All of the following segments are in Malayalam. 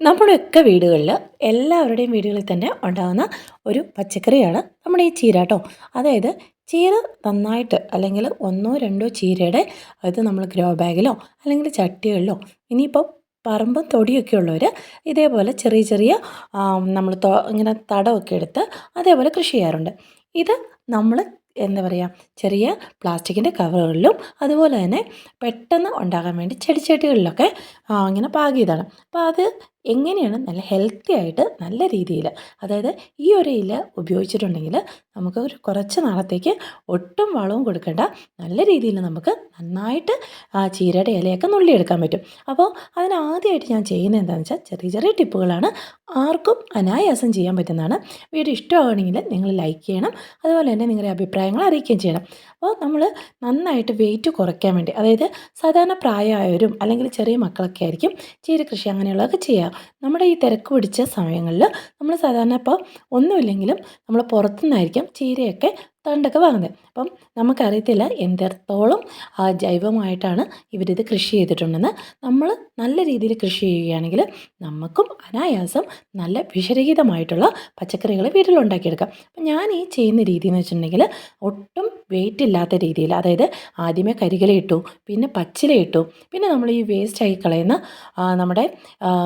നമ്മുടെയൊക്കെ വീടുകളിൽ എല്ലാവരുടെയും വീടുകളിൽ തന്നെ ഉണ്ടാകുന്ന ഒരു പച്ചക്കറിയാണ് നമ്മുടെ ഈ ചീര കേട്ടോ. അതായത് ചീര നന്നായിട്ട് അല്ലെങ്കിൽ ഒന്നോ രണ്ടോ ചീരയുടെ അത് നമ്മൾ ഗ്രോ ബാഗിലോ അല്ലെങ്കിൽ ചട്ടികളിലോ ഇനിയിപ്പോൾ പറമ്പും തൊടിയൊക്കെ ഉള്ളവർ ഇതേപോലെ ചെറിയ ചെറിയ നമ്മൾ ഇങ്ങനെ തടമൊക്കെ എടുത്ത് അതേപോലെ കൃഷി ചെയ്യാറുണ്ട്. ഇത് നമ്മൾ എന്താ പറയുക ചെറിയ പ്ലാസ്റ്റിക്കിന്റെ കവറുകളിലും അതുപോലെ തന്നെ പെട്ടെന്ന് ഉണ്ടാകാൻ വേണ്ടി ചെടിച്ചട്ടികളിലൊക്കെ ഇങ്ങനെ പാകിയതാണ്. അപ്പോൾ അത് എങ്ങനെയാണ് നല്ല ഹെൽത്തി ആയിട്ട് നല്ല രീതിയിൽ അതായത് ഈ ഒരു ഇല ഉപയോഗിച്ചിട്ടുണ്ടെങ്കിൽ നമുക്ക് ഒരു കുറച്ച് നാളത്തേക്ക് ഒട്ടും വളവും കൊടുക്കേണ്ട നല്ല രീതിയിൽ നമുക്ക് നന്നായിട്ട് ആ ചീരയുടെ ഇലയൊക്കെ നുള്ളിയെടുക്കാൻ പറ്റും. അപ്പോൾ അതിനാദ്യമായിട്ട് ഞാൻ ചെയ്യുന്നത് എന്താണെന്ന് വെച്ചാൽ ചെറിയ ചെറിയ ടിപ്പുകളാണ് ആർക്കും അനായാസം ചെയ്യാൻ പറ്റുന്നതാണ്. വീഡിയോ ഇഷ്ടമാണെങ്കിൽ നിങ്ങൾ ലൈക്ക് ചെയ്യണം. അതുപോലെ തന്നെ നിങ്ങളുടെ അഭിപ്രായങ്ങൾ അറിയിക്കുകയും ചെയ്യണം. അപ്പോൾ നമ്മൾ നന്നായിട്ട് വെയിറ്റ് കുറയ്ക്കാൻ വേണ്ടി അതായത് സാധാരണ പ്രായമായവരും അല്ലെങ്കിൽ ചെറിയ മക്കളൊക്കെ ആയിരിക്കും ചീര കൃഷി അങ്ങനെയുള്ളതൊക്കെ ചെയ്യുക. നമ്മുടെ ഈ തിരക്ക് പിടിച്ച സമയങ്ങളിൽ നമ്മൾ സാധാരണ ഇപ്പോൾ ഒന്നുമില്ലെങ്കിലും നമ്മൾ പുറത്തുനിന്നായിരിക്കും ചീരയൊക്കെ തണ്ടൊക്കെ വാങ്ങുന്നത്. അപ്പം നമുക്കറിയത്തില്ല എന്തോളം ജൈവമായിട്ടാണ് ഇവരിത് കൃഷി ചെയ്തിട്ടുണ്ടെന്ന്. നമ്മൾ നല്ല രീതിയിൽ കൃഷി ചെയ്യുകയാണെങ്കിൽ നമുക്കും അനായാസം നല്ല വിഷരഹിതമായിട്ടുള്ള പച്ചക്കറികൾ വീട്ടിലുണ്ടാക്കിയെടുക്കാം. അപ്പം ഞാൻ ഈ ചെയ്യുന്ന രീതി എന്ന് വെച്ചിട്ടുണ്ടെങ്കിൽ ഒട്ടും വെയിറ്റ് ഇല്ലാത്ത രീതിയിൽ അതായത് ആദ്യമേ കരികില ഇട്ടു പിന്നെ പച്ചില ഇട്ടു പിന്നെ നമ്മൾ ഈ വേസ്റ്റ് ആയി കളയുന്ന നമ്മുടെ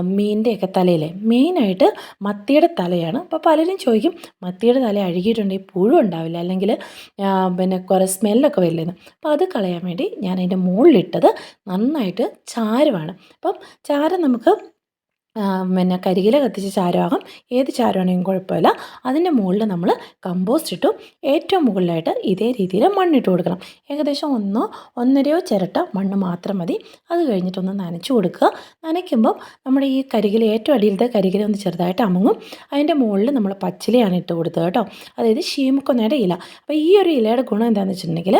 മീനിന്റെയൊക്കെ തലയിലെ മെയിനായിട്ട് മത്തിയുടെ തലയാണ്. അപ്പോൾ പലരും ചോദിക്കും മത്തിയുടെ തല അഴുകിയിട്ടുണ്ടെങ്കിൽ പുഴു ഉണ്ടാവില്ല അല്ലെങ്കിൽ പിന്നെ കുറേ സ്മെല്ലൊക്കെ വരില്ലായിരുന്നു. അപ്പോൾ അത് കളയാൻ വേണ്ടി ഞാൻ അതിന്റെ മുകളിലിട്ടത് നന്നായിട്ട് ചാരമാണ് അപ്പം ചാരം നമുക്ക് പിന്നെ കരികില കത്തിച്ച ചാരമാകാം ഏത് ചാരമാണെങ്കിലും കുഴപ്പമില്ല. അതിന്റെ മുകളിൽ നമ്മൾ കമ്പോസ്റ്റ് ഇട്ടു ഏറ്റവും മുകളിലായിട്ട് ഇതേ രീതിയിൽ മണ്ണിട്ട് കൊടുക്കണം. ഏകദേശം ഒന്നോ ഒന്നരയോ ചിരട്ട മണ്ണ് മാത്രം മതി. അത് കഴിഞ്ഞിട്ടൊന്ന് നനച്ചു കൊടുക്കുക. നനയ്ക്കുമ്പം നമ്മുടെ ഈ കരികില ഏറ്റവും അടിയിലത്തെ കരികില ഒന്ന് ചെറുതായിട്ട് അമങ്ങും. അതിന്റെ മുകളിൽ നമ്മൾ പച്ചിലയാണ് ഇട്ട് കൊടുത്തത് കേട്ടോ. അതായത് ഷീമുക്കൊന്നയുടെ ഇല. അപ്പോൾ ഈ ഒരു ഇലയുടെ ഗുണം എന്താണെന്ന് വെച്ചിട്ടുണ്ടെങ്കിൽ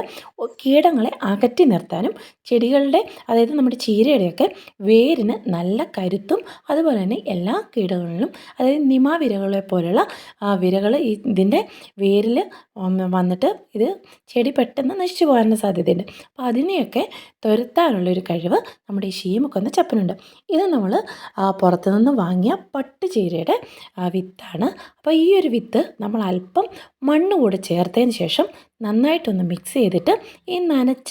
കീടങ്ങളെ അകറ്റി നിർത്താനും ചെടികളുടെ അതായത് നമ്മുടെ ചീരയുടെയൊക്കെ വേരിന് നല്ല കരുത്തും അത് അതുപോലെ തന്നെ എല്ലാ കീടങ്ങളിലും അതായത് നിമാവിരകളെ പോലുള്ള വിരകൾ ഇതിന്റെ വേരിൽ വന്നിട്ട് ഇത് ചെടി പെട്ടെന്ന് നശിച്ചു പോകാനുള്ള സാധ്യതയുണ്ട്. അപ്പോൾ അതിനെയൊക്കെ തുരത്താനുള്ളൊരു കഴിവ് നമ്മുടെ ഈ ഷീമുക്കൊന്ന ചപ്പനുണ്ട്. ഇത് നമ്മൾ പുറത്തു നിന്ന് വാങ്ങിയ പട്ടുചീരയുടെ വിത്താണ്. അപ്പോൾ ഈ ഒരു വിത്ത് നമ്മൾ അല്പം മണ്ണ് കൂടെ ചേർത്തതിന് ശേഷം നന്നായിട്ടൊന്ന് മിക്സ് ചെയ്തിട്ട് ഈ നനച്ച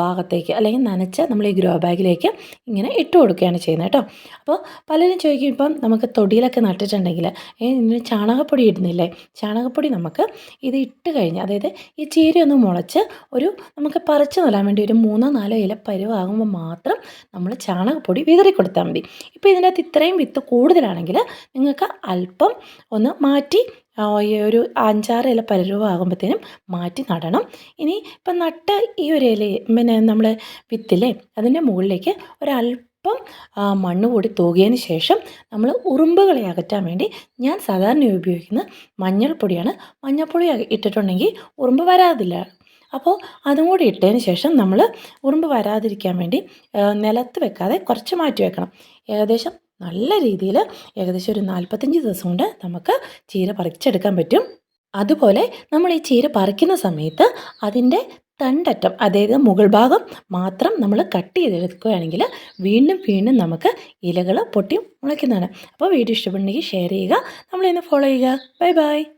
ഭാഗത്തേക്ക് അല്ലെങ്കിൽ നനച്ച നമ്മൾ ഈ ഗ്രോ ബാഗിലേക്ക് ഇങ്ങനെ ഇട്ട് കൊടുക്കുകയാണ് ചെയ്യുന്നത് കേട്ടോ. അപ്പോൾ പലരും ചോദിക്കും ഇപ്പം നമുക്ക് തൊടിയിലൊക്കെ നട്ടിട്ടുണ്ടെങ്കിൽ ഇതിന് ചാണകപ്പൊടി ഇടുന്നില്ലേ? ചാണകപ്പൊടി നമുക്ക് ഇത് ഇട്ട് കഴിഞ്ഞ് അതായത് ഈ ചീര ഒന്ന് മുളച്ച് ഒരു നമുക്ക് പറിച്ച് നടാൻ വേണ്ടി ഒരു മൂന്നോ നാലോ ഇല പരുവാകുമ്പോൾ മാത്രം നമ്മൾ ചാണകപ്പൊടി വിതറി കൊടുത്താൽ മതി. ഇപ്പോൾ ഇതിന്റെ അകത്ത് ഇത്രയും വിത്ത് കൂടുതലാണെങ്കിൽ നിങ്ങൾക്ക് അല്പം ഒന്ന് മാറ്റി ഒരു അഞ്ചാറ് ഇല പരരുവാകുമ്പോഴത്തേനും മാറ്റി നടണം. ഇനി ഇപ്പം നട്ട ഈ ഒരു ഇല പിന്നെ നമ്മൾ വിത്തില്ലേ അതിന്റെ മുകളിലേക്ക് ഒരല്പം മണ്ണ് കൂടി തൂകിയതിന് ശേഷം നമ്മൾ ഉറുമ്പുകളെ അകറ്റാൻ വേണ്ടി ഞാൻ സാധാരണ ഉപയോഗിക്കുന്ന മഞ്ഞൾപ്പൊടിയാണ്. മഞ്ഞൾപ്പൊടി ഇട്ടിട്ടുണ്ടെങ്കിൽ ഉറുമ്പ് വരാതില്ല. അപ്പോൾ അതും കൂടി ഇട്ടതിന് ശേഷം നമ്മൾ ഉറുമ്പ് വരാതിരിക്കാൻ വേണ്ടി നിലത്ത് വെക്കാതെ കുറച്ച് മാറ്റി വെക്കണം. ഏകദേശം നല്ല രീതിയിൽ ഏകദേശം ഒരു നാൽപ്പത്തഞ്ച് ദിവസം കൊണ്ട് നമുക്ക് ചീര പറിച്ചെടുക്കാൻ പറ്റും. അതുപോലെ നമ്മൾ ഈ ചീര പറിക്കുന്ന സമയത്ത് അതിന്റെ തണ്ടറ്റം അതായത് മുകൾ ഭാഗം മാത്രം നമ്മൾ കട്ട് ചെയ്തെടുക്കുകയാണെങ്കിൽ വീണ്ടും വീണ്ടും നമുക്ക് ഇലകൾ പൊട്ടി മുളയ്ക്കുന്നതാണ്. അപ്പോൾ വീഡിയോ ഇഷ്ടപ്പെടുന്നെങ്കിൽ ഷെയർ ചെയ്യുക. നമ്മളിന്ന് ഫോളോ ചെയ്യുക. Bye bye.